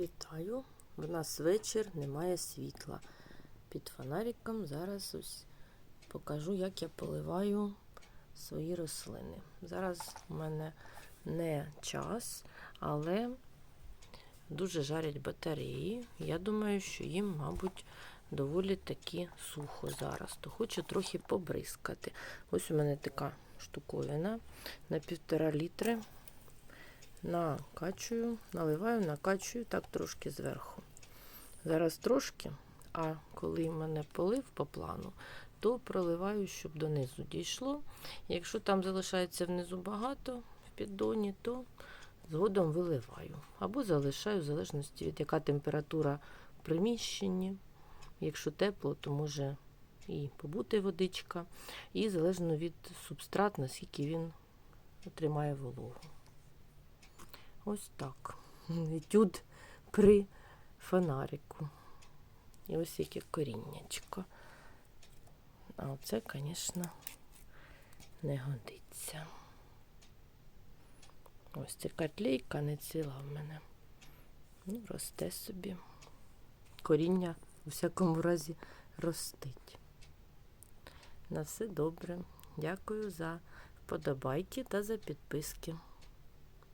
Вітаю! В нас вечір, немає світла. Під фонариком зараз ось покажу, як я поливаю свої рослини. Зараз у мене не час, але дуже жарять батареї. Я думаю, що їм, мабуть, доволі таки сухо зараз. То хочу трохи побризкати. Ось у мене така штуковина на півтора літри накачую, наливаю, накачую так трошки зверху. Зараз трошки, а коли мене полив по плану, то проливаю, щоб донизу дійшло. Якщо там залишається внизу багато в піддоні, то згодом виливаю. Або залишаю, в залежності від яка температура в приміщенні. Якщо тепло, то може і побути водичка. І залежно від субстрат, наскільки він тримає вологу. Ось так. Етюд при фонарику. І ось яке коріннячко. А оце, звісно, не годиться. Ось ця котлейка не ціла в мене. Ну, росте собі. Коріння у всякому разі ростить. На все добре. Дякую за вподобайки та за підписки.